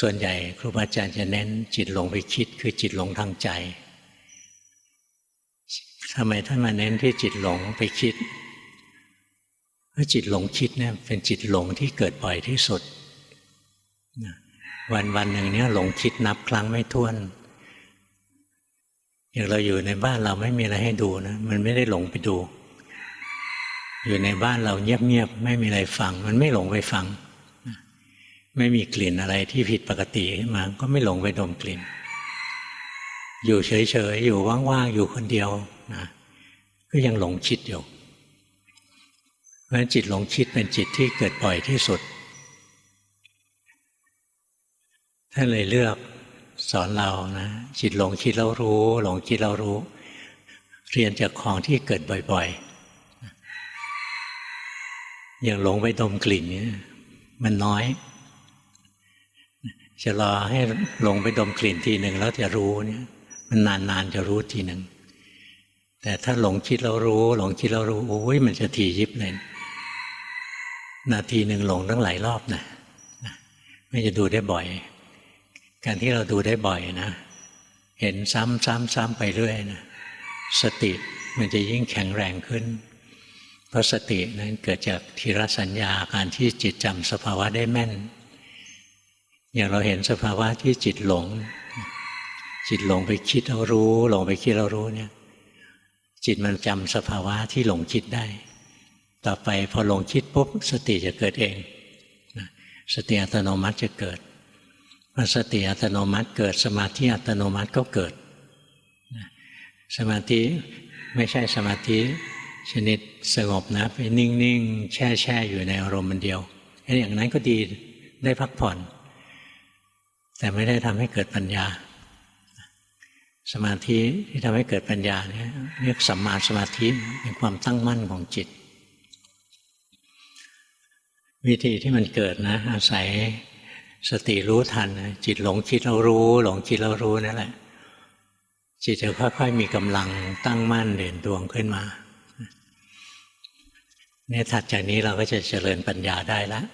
ส่วนใหญ่ครูบาอาจารย์จะเน้นจิตหลงไปคิดคือจิตหลงทางใจทำไมท่านมาเน้นที่จิตหลงไปคิดเพราะจิตหลงคิดเนี่ยเป็นจิตหลงที่เกิดบ่อยที่สุด วันวันหนึ่งเนี่ยหลงคิดนับครั้งไม่ถ้วน อย่างเราอยู่ในบ้านเราไม่มีอะไรให้ดูนะมันไม่ได้หลงไปดู อยู่ในบ้านเราเงียบๆไม่มีอะไรฟัง มันไม่หลงไปฟัง ไม่มีกลิ่นอะไรที่ผิดปกติขึ้นมา ก็ไม่หลงไปดมกลิ่น อยู่เฉยๆ อยู่ว่างๆ อยู่คนเดียวนะก็ยังหลงคิดอยู่เพราะฉะนั้นจิตหลงคิดเป็นจิตที่เกิดบ่อยที่สุดท่านเลยเลือกสอนเรานะจิตหลงคิดแล้วรู้ หลงคิดแล้วรู้ เรียนจากของที่เกิดบ่อยๆอย่างหลงไปดมกลิ่นเนี่ยมันน้อย จะรอให้หลงไปดมกลิ่นทีหนึ่งแล้วจะรู้เนี่ยมันนานๆจะรู้ทีหนึ่งแต่ถ้าหลงคิดแล้วรู้หลงคิดแล้วรู้โอ้ยมันจะทียิบเลยนาทีหนึ่งหลงตั้งหลายรอบนะไม่จะดูได้บ่อย การที่เราดูได้บ่อยนะ เห็นซ้ำซ้ำซ้ำไปเรื่อยนะสติมันจะยิ่งแข็งแรงขึ้น เพราะสตินั้นเกิดจากทีรสัญญาการที่จิตจำสภาวะได้แม่น อย่างเราเห็นสภาวะที่จิตหลง จิตหลงไปคิดเรารู้ หลงไปคิดเรารู้เนี่ย จิตมันจำสภาวะที่หลงคิดได้ ต่อไปพอหลงคิดปุ๊บสติจะเกิดเองสติอัตโนมัติจะเกิดพอสติอัตโนมัติเกิดสมาธิอัตโนมัติก็เกิด สมาธิไม่ใช่สมาธิชนิดสงบนะไปนิ่งๆ แช่แช่อยู่ในอารมณ์มันเดียวอย่างนั้นก็ดีได้พักผ่อน แต่ไม่ได้ทำให้เกิดปัญญา สมาธิที่ทำให้เกิดปัญญาเนี่ยเรียกสัมมาสมาธิเป็นความตั้งมั่นของจิต วิธีที่มันเกิดนะ อาศัยสติรู้ทันจิตหลงคิดเรารู้ หลงคิดเรารู้นั่นแหละจิตจะค่อยๆมีกำลังตั้งมั่นเด่นดวงขึ้นมาเนี่ยถัดจากนี้เราก็จะเจริญปัญญาได้แล้ว